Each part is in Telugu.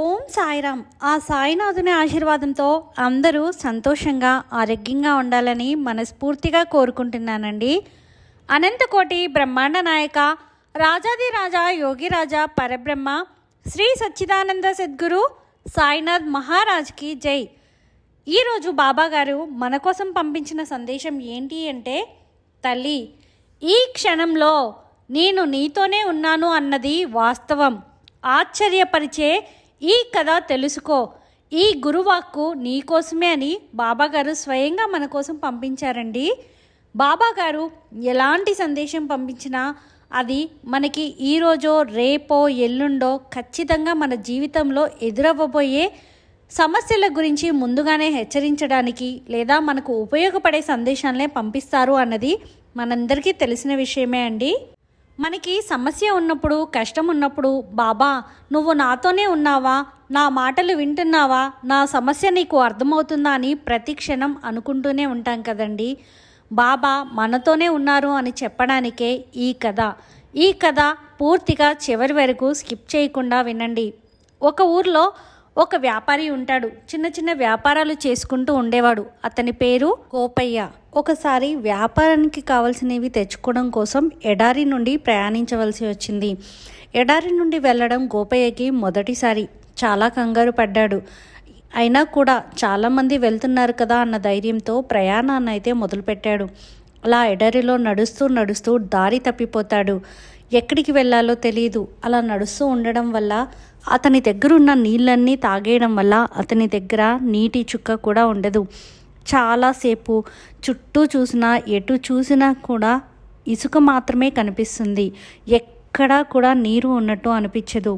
ఓం సాయిరామ్. ఆ సాయినాథుని ఆశీర్వాదంతో అందరూ సంతోషంగా ఆరోగ్యంగా ఉండాలని మనస్ఫూర్తిగా కోరుకుంటున్నానండి. అనంతకోటి బ్రహ్మాండ నాయక రాజాది రాజా యోగిరాజా పరబ్రహ్మ శ్రీ సచ్చిదానంద సద్గురు సాయినాథ్ మహారాజ్కి జై. ఈరోజు బాబాగారు మన కోసం పంపించిన సందేశం ఏంటి అంటే తల్లి ఈ క్షణంలో నేను నీతోనే ఉన్నాను అన్నది వాస్తవం. ఆశ్చర్యపరిచే ఈ కథ తెలుసుకో. ఈ గురువాక్కు నీకోసమే అని బాబాగారు స్వయంగా మన కోసం పంపించారండి. బాబాగారు ఎలాంటి సందేశం పంపించినా అది మనకి ఈరోజో రేపో ఎల్లుండో ఖచ్చితంగా మన జీవితంలో ఎదురవ్వబోయే సమస్యల గురించి ముందుగానే హెచ్చరించడానికి లేదా మనకు ఉపయోగపడే సందేశాలనే పంపిస్తారు అన్నది మనందరికీ తెలిసిన విషయమే అండి. మనకి సమస్య ఉన్నప్పుడు కష్టం ఉన్నప్పుడు బాబా నువ్వు నాతోనే ఉన్నావా? నా మాటలు వింటున్నావా? నా సమస్య నీకు అర్థమవుతుందా? అని ప్రతి క్షణం అనుకుంటూనే ఉంటాం కదండి. బాబా మనతోనే ఉన్నారు అని చెప్పడానికే ఈ కథ. ఈ కథ పూర్తిగా చివరి వరకు స్కిప్ చేయకుండా వినండి. ఒక ఊర్లో ఒక వ్యాపారి ఉంటాడు. చిన్న చిన్న వ్యాపారాలు చేసుకుంటూ ఉండేవాడు. అతని పేరు గోపయ్య. ఒకసారి వ్యాపారానికి కావలసినవి తెచ్చుకోవడం కోసం ఎడారి నుండి ప్రయాణించవలసి వచ్చింది. ఎడారి నుండి వెళ్ళడం గోపయ్యకి మొదటిసారి. చాలా కంగారు పడ్డాడు. అయినా కూడా చాలామంది వెళ్తున్నారు కదా అన్న ధైర్యంతో ప్రయాణాన్ని అయితే మొదలుపెట్టాడు. అలా ఎడారిలో నడుస్తూ నడుస్తూ దారి తప్పిపోతాడు. ఎక్కడికి వెళ్ళాలో తెలియదు అలా నడుస్తూ ఉండడం వల్ల అతని దగ్గరున్న నీళ్ళన్నీ తాగేయడం వల్ల అతని దగ్గర నీటి చుక్క కూడా ఉండదు. చాలాసేపు చుట్టూ చూసినా ఎటు చూసినా కూడా ఇసుక మాత్రమే కనిపిస్తుంది. ఎక్కడా కూడా నీరు ఉన్నట్టు అనిపించదు.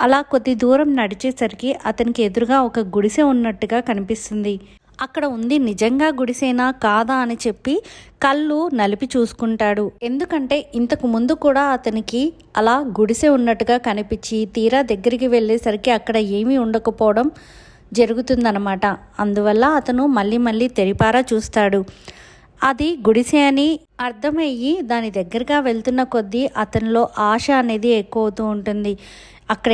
అలా కొద్ది దూరం నడిచేసరికి అతనికి ఎదురుగా ఒక గుడిసె ఉన్నట్టుగా కనిపిస్తుంది. అక్కడ ఉంది నిజంగా గుడిసేనా కాదా అని చెప్పి కళ్ళు నలిపి చూసుకుంటాడు. ఎందుకంటే ఇంతకు ముందు కూడా అతనికి అలా గుడిసె ఉన్నట్టుగా కనిపించి తీరా దగ్గరికి వెళ్ళేసరికి అక్కడ ఏమీ ఉండకపోవడం జరుగుతుందన్నమాట. అందువల్ల అతను మళ్ళీ మళ్ళీ తెరిపారా చూస్తాడు. అది గుడిసె అని అర్థమయ్యి దాని దగ్గరగా వెళ్తున్న కొద్దీ అతనిలో ఆశ అనేది ఎక్కువ అవుతూ ఉంటుంది. అక్కడ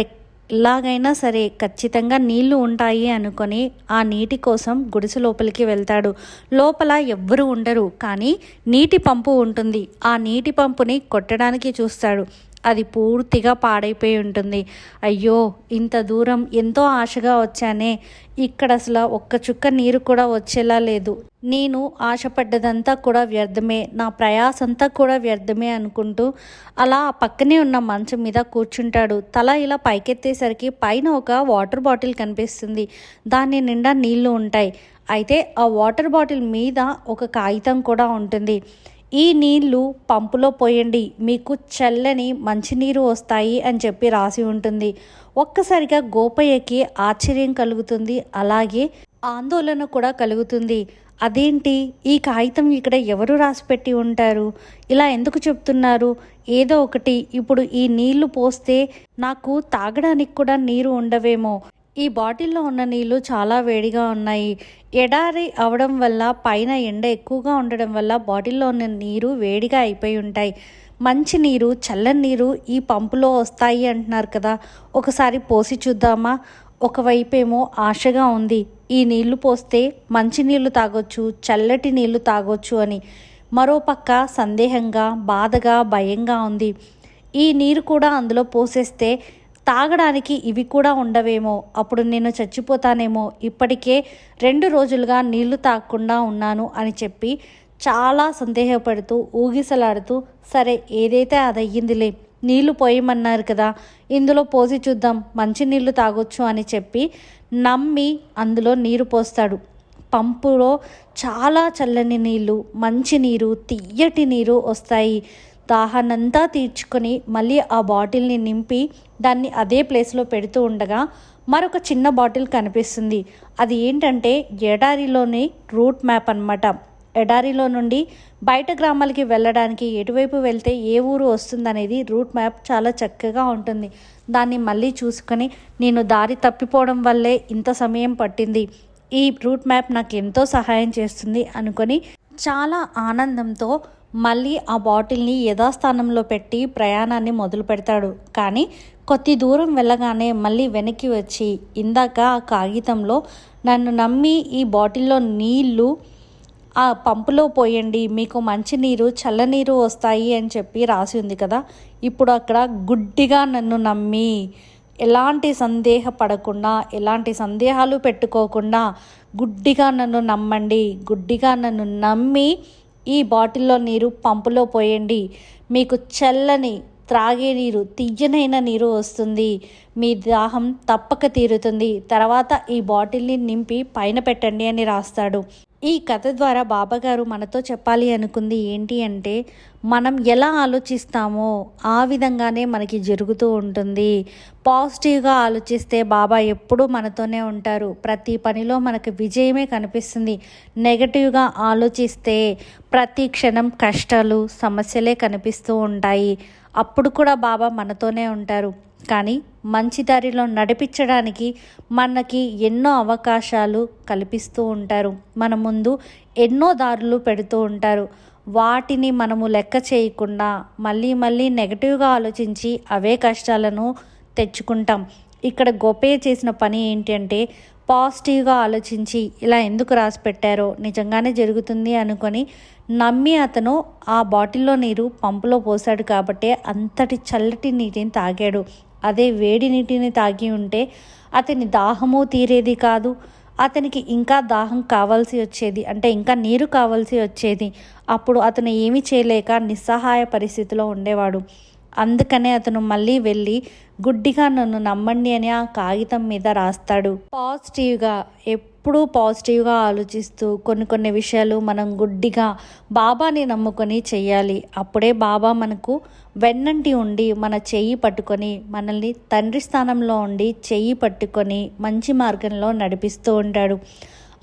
ఎలాగైనా సరే ఖచ్చితంగా నీళ్ళు ఉంటాయి అనుకొని ఆ నీటి కోసం గుడిసె లోపలికి వెళ్తాడు. లోపల ఎవ్వరు ఉండరు కానీ నీటి పంపు ఉంటుంది. ఆ నీటి పంపుని కొట్టడానికి చూస్తాడు. అది పూర్తిగా పాడైపోయి ఉంటుంది. అయ్యో ఇంత దూరం ఎంతో ఆశగా వచ్చానే. ఇక్కడ అసలు ఒక్క చుక్క నీరు కూడా వచ్చేలా లేదు. నేను ఆశపడ్డదంతా కూడా వ్యర్థమే. నా ప్రయాసంతా కూడా వ్యర్థమే అనుకుంటూ అలా పక్కనే ఉన్న మంచం మీద కూర్చుంటాడు. తల ఇలా పైకెత్తేసరికి పైన ఒక వాటర్ బాటిల్ కనిపిస్తుంది. దాని నిండా నీళ్ళు ఉంటాయి. అయితే ఆ వాటర్ బాటిల్ మీద ఒక కాగితం కూడా ఉంటుంది. ఈ నీళ్ళు పంపులో పోయండి మీకు చల్లని మంచినీరు వస్తాయి అని చెప్పి రాసి ఉంటుంది. ఒక్కసారిగా గోపయ్యకి ఆశ్చర్యం కలుగుతుంది అలాగే ఆందోళన కూడా కలుగుతుంది. అదేంటి? ఈ కాగితం ఇక్కడ ఎవరు రాసిపెట్టి ఉంటారు? ఇలా ఎందుకు చెప్తున్నారు? ఏదో ఒకటి. ఇప్పుడు ఈ నీళ్ళు పోస్తే నాకు తాగడానికి కూడా నీరు ఉండవేమో. ఈ బాటిల్లో ఉన్న నీళ్ళు చాలా వేడిగా ఉన్నాయి. ఎడారి అవడం వల్ల పైన ఎండ ఎక్కువగా ఉండడం వల్ల బాటిల్లో ఉన్న నీరు వేడిగా అయిపోయి ఉంటాయి. మంచి నీరు చల్లని నీరు ఈ పంపులో వస్తాయి అంటున్నారు కదా. ఒకసారి పోసి చూద్దామా? ఒకవైపేమో ఆశగా ఉంది. ఈ నీళ్ళు పోస్తే మంచి నీళ్ళు తాగొచ్చు చల్లటి నీళ్ళు తాగొచ్చు అని. మరోపక్క సందేహంగా బాధగా భయంగా ఉంది. ఈ నీరు కూడా అందులో పోసేస్తే తాగడానికి ఇవి కూడా ఉండవేమో. అప్పుడు నేను చచ్చిపోతానేమో. ఇప్పటికే రెండు రోజులుగా నీళ్ళు తాగకుండా ఉన్నాను అని చెప్పి చాలా సందేహపడుతూ ఊగిసలాడుతూ సరే ఏదైతే అది అయ్యిందిలే నీళ్ళు పోయమన్నారు కదా ఇందులో పోసి చూద్దాం మంచి నీళ్ళు తాగొచ్చు అని చెప్పి నమ్మి అందులో నీరు పోస్తాడు. పంపులో చాలా చల్లని నీళ్ళు మంచి నీరు తీయటి నీరు వస్తాయి. దాహాన్నంతా తీర్చుకొని మళ్ళీ ఆ బాటిల్ని నింపి దాన్ని అదే ప్లేస్లో పెడుతూ ఉండగా మరొక చిన్న బాటిల్ కనిపిస్తుంది. అది ఏంటంటే ఎడారిలోని రూట్ మ్యాప్ అనమాట ఎడారిలో నుండి బయట గ్రామాలకి వెళ్ళడానికి ఎటువైపు వెళ్తే ఏ ఊరు వస్తుందనేది రూట్ మ్యాప్ చాలా చక్కగా ఉంటుంది. దాన్ని మళ్ళీ చూసుకొని నేను దారి తప్పిపోవడం వల్లే ఇంత సమయం పట్టింది. ఈ రూట్ మ్యాప్ నాకు ఎంతో సహాయం చేస్తుంది అనుకొని చాలా ఆనందంతో మళ్ళీ ఆ బాటిల్ని యథాస్థానంలో పెట్టి ప్రయాణాన్ని మొదలు పెడతాడు. కానీ కొద్ది దూరం వెళ్ళగానే మళ్ళీ వెనక్కి వచ్చి ఇందాక ఆ కాగితంలో నన్ను నమ్మి ఈ బాటిల్లో నీళ్ళు ఆ పంపులో పోయండి మీకు మంచినీరు చల్లనీరు వస్తాయి అని చెప్పి రాసి ఉంది కదా. ఇప్పుడు అక్కడ గుడ్డిగా నన్ను నమ్మి ఎలాంటి సందేహపడకుండా ఎలాంటి సందేహాలు పెట్టుకోకుండా గుడ్డిగా నన్ను నమ్మండి గుడ్డిగా నన్ను నమ్మి ఈ బాటిల్లో నీరు పంపులో పోయండి. మీకు చల్లని త్రాగే నీరు తియ్యనైన నీరు వస్తుంది. మీ దాహం తప్పక తీరుతుంది. తర్వాత ఈ బాటిల్ని నింపి పైన పెట్టండి అని రాస్తాడు. ఈ కథ ద్వారా బాబాగారు మనతో చెప్పాలి అనుకుంది ఏంటి అంటే మనం ఎలా ఆలోచిస్తామో ఆ విధంగానే మనకి జరుగుతూ ఉంటుంది. పాజిటివ్గా ఆలోచిస్తే బాబా ఎప్పుడూ మనతోనే ఉంటారు. ప్రతి పనిలో మనకు విజయమే కనిపిస్తుంది. నెగటివ్గా ఆలోచిస్తే ప్రతి క్షణం కష్టాలు సమస్యలే కనిపిస్తూ ఉంటాయి. అప్పుడు కూడా బాబా మనతోనే ఉంటారు. కానీ మంచి దారిలో నడిపించడానికి మనకి ఎన్నో అవకాశాలు కల్పిస్తూ ఉంటారు. మన ముందు ఎన్నో దారులు పెడుతూ ఉంటారు. వాటిని మనము లెక్క చేయకుండా మళ్ళీ మళ్ళీ నెగటివ్గా ఆలోచించి అవే కష్టాలను తెచ్చుకుంటాం. ఇక్కడ గోపయ్య చేసిన పని ఏంటంటే పాజిటివ్గా ఆలోచించి ఇలా ఎందుకు రాసి పెట్టారో నిజంగానే జరుగుతుంది అనుకొని నమ్మి అతను ఆ బాటిల్లో నీరు పంపులో పోసాడు కాబట్టి అంతటి చల్లటి నీటిని తాగాడు. అదే వేడి నీటిని తాగి ఉంటే అతని దాహము తీరేది కాదు. అతనికి ఇంకా దాహం కావాల్సి వచ్చేది అంటే ఇంకా నీరు కావాల్సి వచ్చేది. అప్పుడు అతను ఏమీ చేయలేక నిస్సహాయ పరిస్థితిలో ఉండేవాడు. అందుకనే అతను మళ్ళీ వెళ్ళి గుడ్డిగా నన్ను నమ్మండి అని ఆ కాగితం మీద రాస్తాడు. పాజిటివ్గా ఎప్పుడూ పాజిటివ్గా ఆలోచిస్తూ కొన్ని కొన్ని విషయాలు మనం గుడ్డిగా బాబాని నమ్ముకొని చెయ్యాలి. అప్పుడే బాబా మనకు వెన్నంటి ఉండి మన చెయ్యి పట్టుకొని మనల్ని తండ్రి స్థానంలో ఉండి చెయ్యి పట్టుకొని మంచి మార్గంలో నడిపిస్తూ ఉంటాడు.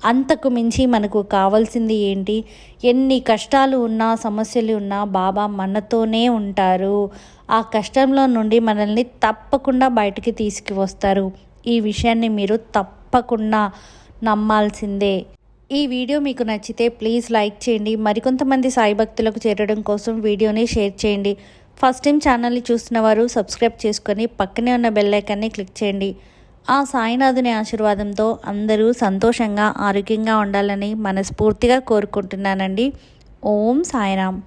అంతకు మించి మనకు కావాల్సింది ఏంటి? ఎన్ని కష్టాలు ఉన్నా సమస్యలు ఉన్నా బాబా మనతోనే ఉంటారు. ఆ కష్టంలో నుండి మనల్ని తప్పకుండా బయటికి తీసుకువస్తారు. ఈ విషయాన్ని మీరు తప్పకుండా నమ్మాల్సిందే. ఈ వీడియో మీకు నచ్చితే ప్లీజ్ లైక్ చేయండి. మరికొంతమంది సాయి భక్తులకు చేరడం కోసం వీడియోని షేర్ చేయండి. ఫస్ట్ టైం ఛానల్ని చూస్తున్న వారు సబ్స్క్రైబ్ చేసుకొని పక్కనే ఉన్న బెల్లైకాన్ని క్లిక్ చేయండి. ఆ సాయినాథుని ఆశీర్వాదంతో అందరూ సంతోషంగా ఆరోగ్యంగా ఉండాలని మనస్ఫూర్తిగా కోరుకుంటున్నానండి. ఓం సాయిరామ్.